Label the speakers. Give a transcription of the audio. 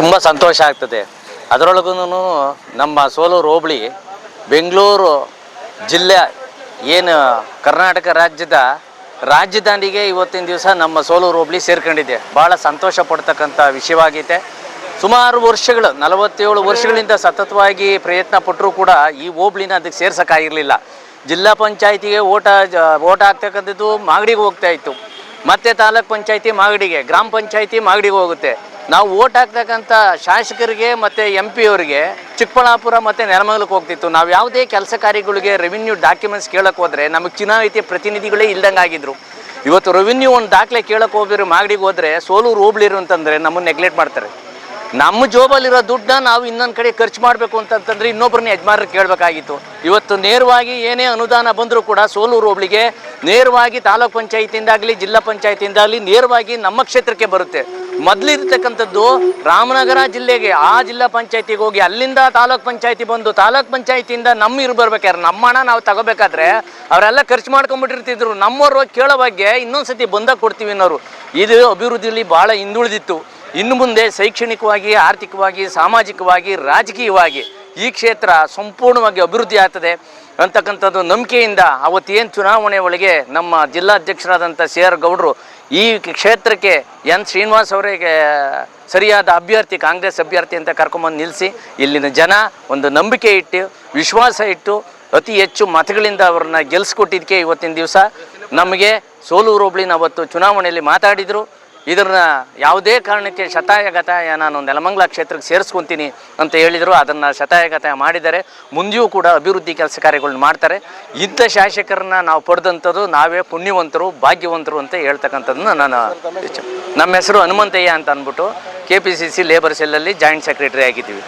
Speaker 1: ತುಂಬ ಸಂತೋಷ ಆಗ್ತದೆ. ಅದರೊಳಗೂ ನಮ್ಮ ಸೋಲೂರು ಹೋಬಳಿ ಬೆಂಗಳೂರು ಜಿಲ್ಲೆ ಏನು ಕರ್ನಾಟಕ ರಾಜ್ಯದ ರಾಜಧಾನಿಗೆ ಇವತ್ತಿನ ದಿವಸ ನಮ್ಮ ಸೋಲೂರು ಹೋಬಳಿ ಸೇರ್ಕೊಂಡಿದೆ. ಭಾಳ ಸಂತೋಷ ಪಡ್ತಕ್ಕಂಥ ವಿಷಯವಾಗೈತೆ. ಸುಮಾರು ವರ್ಷಗಳು, ನಲವತ್ತೇಳು ವರ್ಷಗಳಿಂದ ಸತತವಾಗಿ ಪ್ರಯತ್ನ ಪಟ್ಟರೂ ಕೂಡ ಈ ಹೋಬಳಿನ ಅದಕ್ಕೆ ಸೇರ್ಸೋಕ್ಕಾಗಿರಲಿಲ್ಲ. ಜಿಲ್ಲಾ ಪಂಚಾಯತಿಗೆ ಓಟ ಓಟ ಆಗ್ತಕ್ಕಂಥದ್ದು ಮಾಗಡಿಗೆ ಹೋಗ್ತಾ ಇತ್ತು. ಮತ್ತೆ ತಾಲೂಕ್ ಪಂಚಾಯತಿ ಮಾಗಡಿಗೆ, ಗ್ರಾಮ ಪಂಚಾಯತಿ ಮಾಗಡಿಗೆ ಹೋಗುತ್ತೆ. ನಾವು ಓಟ್ ಹಾಕ್ತಕ್ಕಂಥ ಶಾಸಕರಿಗೆ ಮತ್ತು ಎಂ ಪಿ ಅವರಿಗೆ ಚಿಕ್ಕಬಳ್ಳಾಪುರ ಮತ್ತು ನೆಲಮಂಗಲಕ್ಕೆ ಹೋಗ್ತಿತ್ತು. ನಾವು ಯಾವುದೇ ಕೆಲಸ ಕಾರ್ಯಗಳಿಗೆ ರೆವಿನ್ಯೂ ಡಾಕ್ಯುಮೆಂಟ್ಸ್ ಕೇಳಕ್ಕೆ ಹೋದರೆ ನಮಗೆ ಚುನಾಯಿತಿ ಪ್ರತಿನಿಧಿಗಳೇ ಇಲ್ದಂಗೆ ಆಗಿದ್ರು. ಇವತ್ತು ರೆವಿನ್ಯೂ ಒಂದು ದಾಖಲೆ ಕೇಳಕ್ಕೆ ಹೋಗಿರೋ ಮಾಗಡಿಗೆ ಹೋದರೆ ಸೋಲೂರು ಹೋಗ್ಲಿರು ಅಂತಂದರೆ ನಮ್ಮನ್ನು ನೆಗ್ಲೆಕ್ಟ್ ಮಾಡ್ತಾರೆ. ನಮ್ಮ ಜೋಬಲ್ಲಿರೋ ದುಡ್ಡನ್ನ ನಾವು ಇನ್ನೊಂದು ಕಡೆ ಖರ್ಚು ಮಾಡಬೇಕು ಅಂತಂತಂದ್ರೆ ಇನ್ನೊಬ್ಬರನ್ನ ಯಜಮಾನರು ಕೇಳಬೇಕಾಗಿತ್ತು. ಇವತ್ತು ನೇರವಾಗಿ ಏನೇ ಅನುದಾನ ಬಂದರೂ ಕೂಡ ಸೋಲೂರು ಹೋಬಳಿಗೆ ನೇರವಾಗಿ ತಾಲೂಕ್ ಪಂಚಾಯತಿಯಿಂದಾಗಲಿ ಜಿಲ್ಲಾ ಪಂಚಾಯತಿಯಿಂದಾಗಲಿ ನೇರವಾಗಿ ನಮ್ಮ ಕ್ಷೇತ್ರಕ್ಕೆ ಬರುತ್ತೆ. ಮೊದಲಿರ್ತಕ್ಕಂಥದ್ದು ರಾಮನಗರ ಜಿಲ್ಲೆಗೆ, ಆ ಜಿಲ್ಲಾ ಪಂಚಾಯತಿಗೆ ಹೋಗಿ ಅಲ್ಲಿಂದ ತಾಲೂಕ್ ಪಂಚಾಯತಿ ಬಂದು ತಾಲೂಕ್ ಪಂಚಾಯತಿಯಿಂದ ನಮ್ಮ ಇರು ಬರ್ಬೇಕಾದ್ರೆ ನಮ್ಮ ಹಣ ನಾವು ತಗೋಬೇಕಾದ್ರೆ ಅವರೆಲ್ಲ ಖರ್ಚು ಮಾಡ್ಕೊಂಡ್ಬಿಟ್ಟಿರ್ತಿದ್ರು ನಮ್ಮವ್ರು ಕೇಳೋ ಬಗ್ಗೆ ಇನ್ನೊಂದ್ಸತಿ ಬಂದಾಗ ಕೊಡ್ತೀವಿ ಅನ್ನೋರು. ಇದು ಅಭಿವೃದ್ಧಿಯಲ್ಲಿ ಭಾಳ ಹಿಂದುಳಿದಿತ್ತು. ಇನ್ನು ಮುಂದೆ ಶೈಕ್ಷಣಿಕವಾಗಿ, ಆರ್ಥಿಕವಾಗಿ, ಸಾಮಾಜಿಕವಾಗಿ, ರಾಜಕೀಯವಾಗಿ ಈ ಕ್ಷೇತ್ರ ಸಂಪೂರ್ಣವಾಗಿ ಅಭಿವೃದ್ಧಿ ಆಗ್ತದೆ ಅಂತಕ್ಕಂಥದ್ದು ನಂಬಿಕೆಯಿಂದ ಅವತ್ತೇನು ಚುನಾವಣೆ ಒಳಗೆ ನಮ್ಮ ಜಿಲ್ಲಾಧ್ಯಕ್ಷರಾದಂಥ ಸಿ ಆರ್ ಗೌಡರು ಈ ಕ್ಷೇತ್ರಕ್ಕೆ ಎನ್ ಶ್ರೀನಿವಾಸ್ ಅವರಿಗೆ ಸರಿಯಾದ ಅಭ್ಯರ್ಥಿ, ಕಾಂಗ್ರೆಸ್ ಅಭ್ಯರ್ಥಿ ಅಂತ ಕರ್ಕೊಂಬಂದು ನಿಲ್ಲಿಸಿ ಇಲ್ಲಿನ ಜನ ಒಂದು ನಂಬಿಕೆ ಇಟ್ಟು, ವಿಶ್ವಾಸ ಇಟ್ಟು ಅತಿ ಹೆಚ್ಚು ಮತಗಳಿಂದ ಅವ್ರನ್ನ ಗೆಲ್ಲಿಸ್ಕೊಟ್ಟಿದ್ದಕ್ಕೆ ಇವತ್ತಿನ ದಿವಸ ನಮಗೆ ಸೋಲೂರು ಹೋಬಳಿನ ಅವತ್ತು ಚುನಾವಣೆಯಲ್ಲಿ ಮಾತಾಡಿದರು. ಇದನ್ನ ಯಾವುದೇ ಕಾರಣಕ್ಕೆ ಶತಾಯಗತಾಯ ನಾನು ನೆಲಮಂಗಲ ಕ್ಷೇತ್ರಕ್ಕೆ ಸೇರಿಸ್ಕೊಂತೀನಿ ಅಂತ ಹೇಳಿದರು, ಅದನ್ನು ಶತಾಯಗತಾಯ ಮಾಡಿದ್ದಾರೆ. ಮುಂದೆಯೂ ಕೂಡ ಅಭಿವೃದ್ಧಿ ಕೆಲಸ ಕಾರ್ಯಗಳನ್ನ ಮಾಡ್ತಾರೆ. ಇಂಥ ಶಾಸಕರನ್ನ ನಾವು ಪಡೆದಂಥದ್ದು ನಾವೇ ಪುಣ್ಯವಂತರು, ಭಾಗ್ಯವಂತರು ಅಂತ ಹೇಳ್ತಕ್ಕಂಥದ್ದನ್ನ ನಾನು ನಮ್ಮ ಹೆಸರು ಹನುಮಂತಯ್ಯ ಅಂತ ಅಂದ್ಬಿಟ್ಟು K P C C labour ಸೆಲ್ಲಲ್ಲಿ joint secretary ಆಗಿದ್ದೀವಿ.